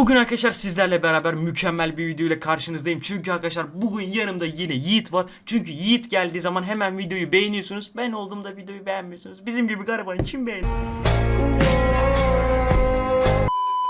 Bugün arkadaşlar sizlerle beraber mükemmel bir video ile karşınızdayım. Çünkü arkadaşlar bugün yanımda yine Yiğit var. Çünkü Yiğit geldiği zaman hemen videoyu beğeniyorsunuz. Ben olduğumda videoyu beğenmiyorsunuz. Bizim gibi garibanı kim beğenir?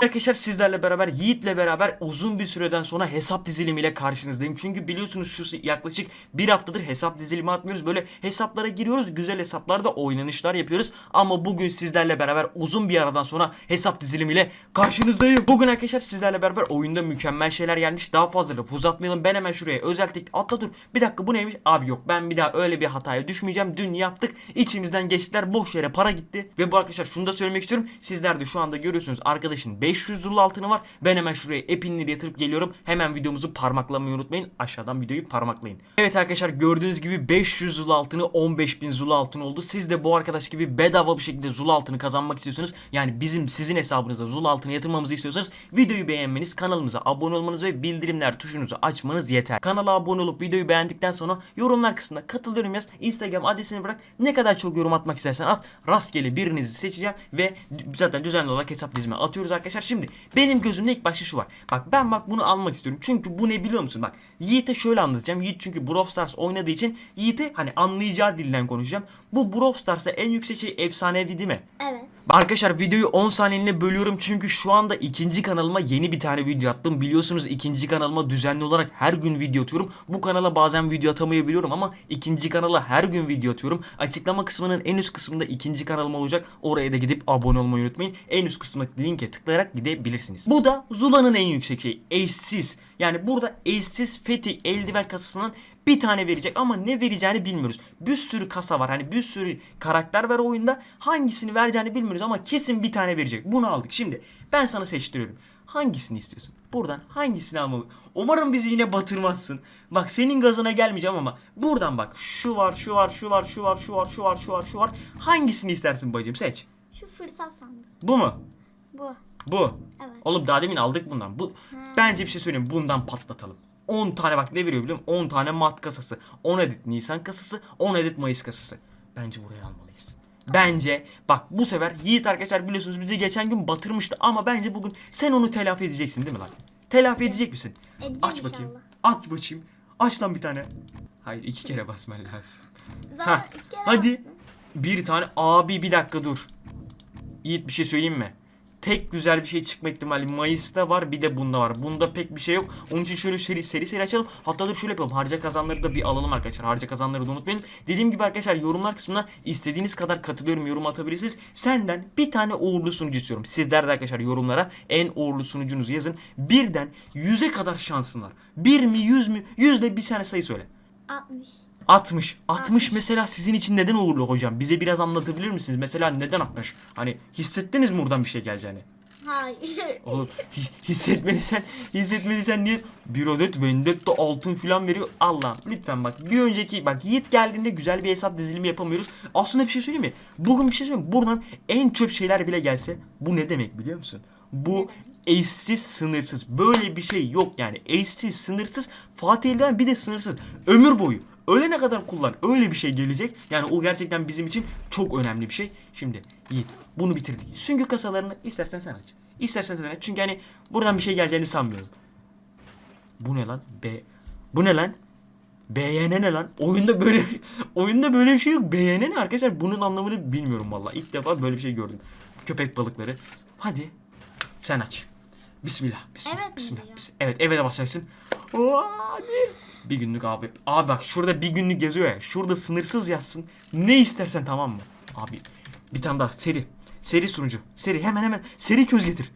Arkadaşlar sizlerle beraber Yiğit'le beraber uzun bir süreden sonra hesap dizilimiyle karşınızdayım. Çünkü biliyorsunuz şu yaklaşık bir haftadır hesap dizilimi atmıyoruz. Böyle hesaplara giriyoruz. Güzel hesaplarda oynanışlar yapıyoruz. Ama bugün sizlerle beraber uzun bir aradan sonra hesap dizilimiyle karşınızdayım. Bugün arkadaşlar sizlerle beraber oyunda mükemmel şeyler gelmiş. Daha fazla lafı uzatmayalım. Ben hemen şuraya özel tek atla dur. Bir dakika bu neymiş? Abi yok ben bir daha öyle bir hataya düşmeyeceğim. Dün yaptık. İçimizden geçtiler. Boş yere para gitti. Ve bu arkadaşlar şunu da söylemek istiyorum. Sizler de şu anda görüyorsunuz arkadaşın 500 zul altını var. Ben hemen şuraya epinleri yatırıp geliyorum. Hemen videomuzu parmaklamayı unutmayın. Aşağıdan videoyu parmaklayın. Evet arkadaşlar gördüğünüz gibi 500 zul altını 15.000 zul altın oldu. Siz de bu arkadaş gibi bedava bir şekilde zul altını kazanmak istiyorsanız yani bizim sizin hesabınıza zul altını yatırmamızı istiyorsanız videoyu beğenmeniz, kanalımıza abone olmanız ve bildirimler tuşunuzu açmanız yeter. Kanala abone olup videoyu beğendikten sonra yorumlar kısmında katılıyorum yaz. Instagram adresini bırak. Ne kadar çok yorum atmak istersen at. Rastgele birinizi seçeceğim ve zaten düzenli olarak hesap dizime atıyoruz arkadaşlar. Şimdi benim gözümde ilk başta şu var. Bak ben bak bunu almak istiyorum. Çünkü bu ne biliyor musun? Bak Yiğit'e şöyle anlatacağım. Yiğit çünkü Brawl Stars oynadığı için Yiğit'e hani anlayacağı dilden konuşacağım. Bu Brawl Stars'ta en yüksek şey efsanevi değil mi? Evet. Arkadaşlar videoyu 10 saniyeliğine bölüyorum çünkü şu anda ikinci kanalıma yeni bir tane video attım. Biliyorsunuz ikinci kanalıma düzenli olarak her gün video atıyorum. Bu kanala bazen video atamayabiliyorum ama ikinci kanala her gün video atıyorum. Açıklama kısmının en üst kısmında ikinci kanalım olacak. Oraya da gidip abone olmayı unutmayın. En üst kısmındaki linke tıklayarak gidebilirsiniz. Bu da Zula'nın en yüksek şeyi. Eşsiz. Yani burada eşsiz Fethi eldiven kasasının bir tane verecek ama ne vereceğini bilmiyoruz. Bir sürü kasa var. Hani bir sürü karakter var oyunda. Hangisini vereceğini bilmiyoruz ama kesin bir tane verecek. Bunu aldık. Şimdi ben sana seçtiriyorum. Hangisini istiyorsun? Buradan hangisini almalı? Umarım bizi yine batırmazsın. Bak senin gazına gelmeyeceğim ama buradan bak. Şu var, şu var, şu var, şu var, şu var, şu var, şu var, şu var. Hangisini istersin bacım? Seç. Şu fırsat sandığı. Bu mu? Bu. Bu. Evet. Oğlum daha demin aldık bundan. Bu bence bir şey söyleyeyim. Bundan patlatalım. 10 tane bak ne veriyor biliyor musun? 10 tane Mart kasası. 10 adet Nisan kasası. 10 adet Mayıs kasası. Bence buraya almalıyız. Bence bak bu sefer Yiğit arkadaşlar biliyorsunuz bizi geçen gün batırmıştı ama bence bugün sen onu telafi edeceksin değil mi lan? Telafi edecek misin? Edeceğim Aç bakayım. inşallah. Aç bakayım. Aç lan bir tane. Hayır iki kere basman lazım. Ha, hadi. Bir tane abi bir dakika dur. Yiğit bir şey söyleyeyim mi? Tek güzel bir şey çıkma ihtimali Mayıs'ta var bir de bunda var. Bunda pek bir şey yok. Onun için şöyle seri seri, seri açalım. Hatta dur şöyle yapalım. Harca kazanları da bir alalım arkadaşlar. Harca kazanları da unutmayın. Dediğim gibi arkadaşlar yorumlar kısmına istediğiniz kadar katılıyorum yorum atabilirsiniz. Senden bir tane uğurlu sunucu istiyorum. Sizler de arkadaşlar yorumlara en uğurlu sunucunuzu yazın. Birden yüze kadar şansın var. Bir mi yüz mü? Yüzde bir tane sayı söyle. 60. 60. 60 mesela sizin için neden uğurlu hocam? Bize biraz anlatabilir misiniz? Mesela neden 60? Hani hissettiniz mi buradan bir şey geleceğini? Hayır. Oğlum his, hissetmediysen, hissetmediysen niye? Bir adet Vendetta altın falan veriyor. Allah lütfen bak bir önceki bak Yiğit geldiğinde güzel bir hesap dizilimi yapamıyoruz. Aslında bir şey söyleyeyim mi? Bugün bir şey söyleyeyim mi? Buradan en çöp şeyler bile gelse bu ne demek biliyor musun? Bu eşsiz sınırsız. Böyle bir şey yok yani. Eşsiz sınırsız. Fatih Elden bir de sınırsız. Ömür boyu. Ölene kadar kullan. Öyle bir şey gelecek. Yani o gerçekten bizim için çok önemli bir şey. Şimdi Yiğit bunu bitirdik. Süngü kasalarını istersen sen aç. İstersen sen aç. Çünkü hani buradan bir şey geleceğini sanmıyorum. Bu ne lan? B. Bu ne lan? BYN ne lan? Oyunda böyle oyunda böyle bir şey yok. BYN ne arkadaşlar? Bunun anlamını bilmiyorum vallahi. İlk defa böyle bir şey gördüm. Köpek balıkları. Hadi sen aç. Bismillah. Bismillah. Evet mi bismillah. diyeceğim? bis- Evet, evet basacaksın. Oo, Hadi. Bir günlük abi. Abi bak şurada bir günlük yazıyor ya. Şurada sınırsız yazsın. Ne istersen tamam mı? Abi bir tane daha seri. Seri sunucu. Seri hemen hemen. Seri köz getir.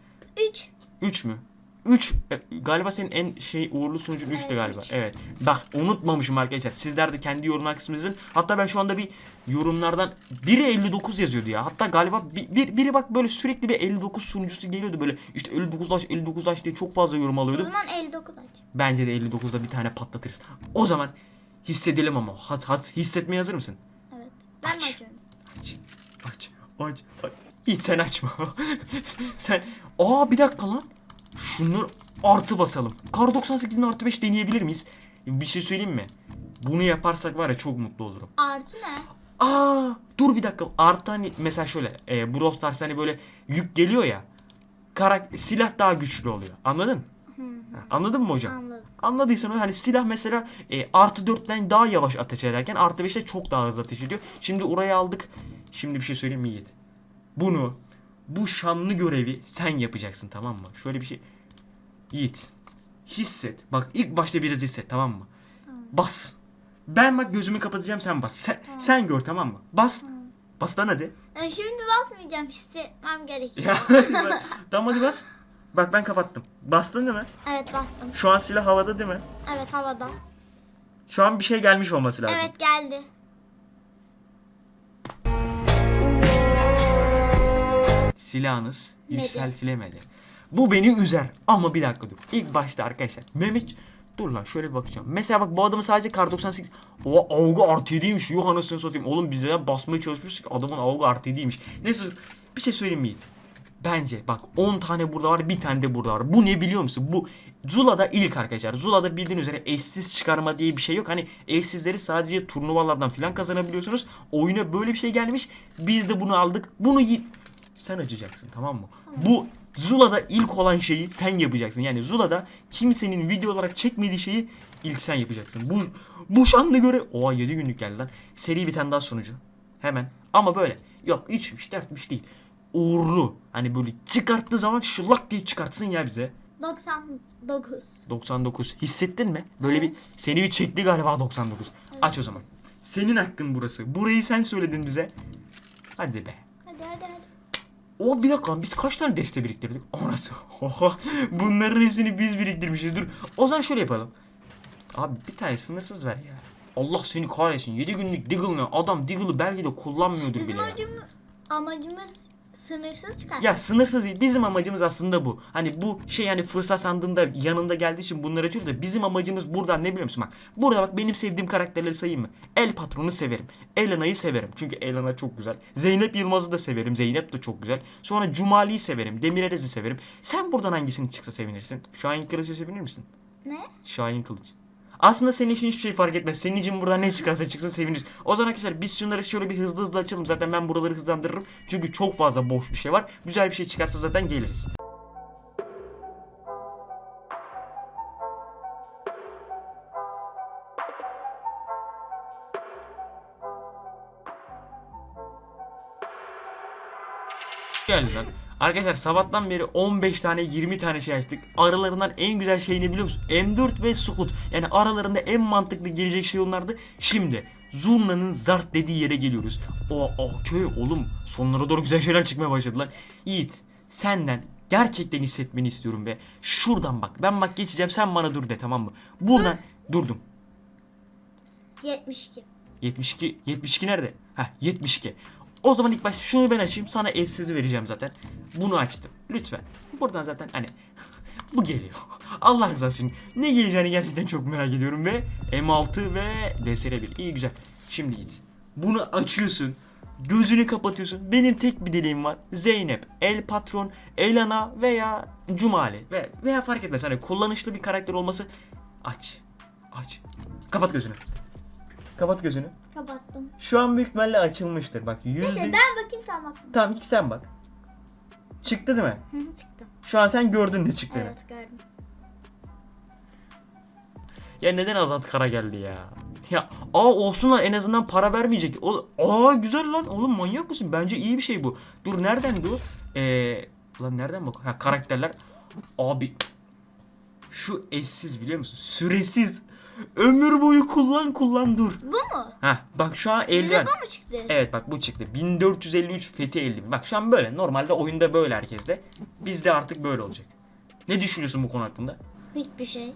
3. 3 mü? 3 galiba senin en şey uğurlu sunucun 3'tü Evet, galiba. üç. Evet. Bak unutmamışım arkadaşlar. Sizler de kendi yorumlar kısmınızın. Hatta ben şu anda bir yorumlardan biri 59 yazıyordu ya. Hatta galiba bir, bir- biri bak böyle sürekli bir 59 sunucusu geliyordu böyle. İşte 59 laş 59 laş diye çok fazla yorum O alıyordu. zaman 59 aç. Bence de 59'da bir tane patlatırız. O zaman hissedelim ama. Hat hat hissetmeye hazır mısın? Evet. Ben Aç. açıyorum? Aç. Aç. Aç. aç. Hiç sen açma. sen. Aa bir dakika lan. Şunları artı basalım. Kar 98'in artı 5 deneyebilir miyiz? Bir şey söyleyeyim mi? Bunu yaparsak var ya çok mutlu olurum. Artı ne? Aa dur bir dakika. Artı hani mesela şöyle. E, Brawl Stars hani böyle yük geliyor ya. karak silah daha güçlü oluyor. Anladın? Anladın mı hocam? Anladım. Anladıysan o hani silah mesela e, artı 4'ten daha yavaş ateş ederken artı 5'te çok daha hızlı ateş ediyor. Şimdi oraya aldık. Şimdi bir şey söyleyeyim mi Yiğit? Bunu bu şanlı görevi sen yapacaksın tamam mı? Şöyle bir şey. Yiğit hisset. Bak ilk başta biraz hisset tamam mı? Bas. Ben bak gözümü kapatacağım sen bas. Sen, sen gör tamam mı? Bas. Bas lan hadi. E, şimdi basmayacağım. Hissetmem gerekiyor. Tamam hadi bas. Bak ben kapattım. Bastın değil mi? Evet bastım. Şu an silah havada değil mi? Evet havada. Şu an bir şey gelmiş olması lazım. Evet geldi. silahınız yükseltilemedi. Bu beni üzer ama bir dakika dur. İlk başta arkadaşlar Mehmet dur lan şöyle bir bakacağım. Mesela bak bu adamın sadece kar 98 o avgu artı 7'ymiş. Yuh anasını satayım. Oğlum biz de basmaya çalışmıştık. Adamın avgu artı 7'ymiş. Neyse. Bir şey söyleyeyim mi? Bence bak 10 tane burada var bir tane de burada var. Bu ne biliyor musun? Bu Zula'da ilk arkadaşlar. Zula'da bildiğin üzere eşsiz çıkarma diye bir şey yok. Hani eşsizleri sadece turnuvalardan falan kazanabiliyorsunuz. Oyuna böyle bir şey gelmiş. Biz de bunu aldık. Bunu Yiğit sen açacaksın tamam mı? Bu Zula'da ilk olan şeyi sen yapacaksın. Yani Zula'da kimsenin video olarak çekmediği şeyi ilk sen yapacaksın. Bu bu şanla göre oha 7 günlük geldi lan. Seri bir tane daha sunucu. Hemen. Ama böyle. Yok 3'müş 4'müş değil. Uğurlu. Hani böyle çıkarttığı zaman şılak diye çıkartsın ya bize. 99. 99. Hissettin mi? Böyle bir seni bir çekti galiba 99. Aç o zaman. Senin hakkın burası. Burayı sen söyledin bize. Hadi be. O bir dakika biz kaç tane deste biriktirdik? Anası. Oha. Bunların hepsini biz biriktirmişiz. Dur. O zaman şöyle yapalım. Abi bir tane sınırsız ver ya. Allah seni kahretsin. 7 günlük Diggle'ını adam Diggle'ı belki de kullanmıyordur Bizim bile. ya. amacımız, amacımız sınırsız çıkar. Ya sınırsız değil. Bizim amacımız aslında bu. Hani bu şey hani fırsat sandığında yanında geldiği için bunları açıyoruz da bizim amacımız buradan ne biliyor musun? Bak burada bak benim sevdiğim karakterleri sayayım mı? El Patron'u severim. Elena'yı severim. Çünkü Elena çok güzel. Zeynep Yılmaz'ı da severim. Zeynep de çok güzel. Sonra Cumali'yi severim. Demirelez'i severim. Sen buradan hangisini çıksa sevinirsin? Şahin Kılıç'ı sevinir misin? Ne? Şahin Kılıç. Aslında senin için hiçbir şey fark etmez. Senin için buradan ne çıkarsa çıksın seviniriz. O zaman arkadaşlar biz şunları şöyle bir hızlı hızlı açalım. Zaten ben buraları hızlandırırım. Çünkü çok fazla boş bir şey var. Güzel bir şey çıkarsa zaten geliriz. Geldi lan. Arkadaşlar sabahtan beri 15 tane 20 tane şey açtık. Aralarından en güzel şey ne biliyor musun? M4 ve Scoot. Yani aralarında en mantıklı gelecek şey onlardı. Şimdi Zurna'nın zart dediği yere geliyoruz. O oh, köy oğlum sonlara doğru güzel şeyler çıkmaya başladı lan. Yiğit senden gerçekten hissetmeni istiyorum ve şuradan bak. Ben bak geçeceğim sen bana dur de tamam mı? Buradan durdum. 72. 72 72 nerede? Heh 72. O zaman ilk başta şunu ben açayım. Sana elsizi vereceğim zaten. Bunu açtım. Lütfen. Buradan zaten hani bu geliyor. Allah rızası için. Ne geleceğini gerçekten çok merak ediyorum ve M6 ve DSR1. İyi güzel. Şimdi git. Bunu açıyorsun. Gözünü kapatıyorsun. Benim tek bir dileğim var. Zeynep, El Patron, Elana veya Cumali ve veya fark etmez. Hani kullanışlı bir karakter olması aç. Aç. Kapat gözünü. Kapat gözünü. Kapattım. Şu an büyük ihtimalle açılmıştır. Bak Neyse yüzde... ben bakayım sen bakma. Tamam ilk sen bak. Çıktı değil mi? Hı hı, Çıktı. Şu an sen gördün ne çıktığını. Evet gördüm. Ya neden Azat Kara geldi ya? Ya aa olsun lan en azından para vermeyecek. O, aa güzel lan. Oğlum manyak mısın? Bence iyi bir şey bu. Dur nereden bu? Ee, lan nereden bak? Ha karakterler. Abi şu eşsiz biliyor musun? Süresiz. Ömür boyu kullan kullan dur. Bu mu? Ha bak şu an Bize eldiven. bu mu çıktı? Evet bak bu çıktı. 1453 fethi 50. Bak şu an böyle. Normalde oyunda böyle herkeste. Bizde artık böyle olacak. Ne düşünüyorsun bu konu hakkında? Hiçbir şey.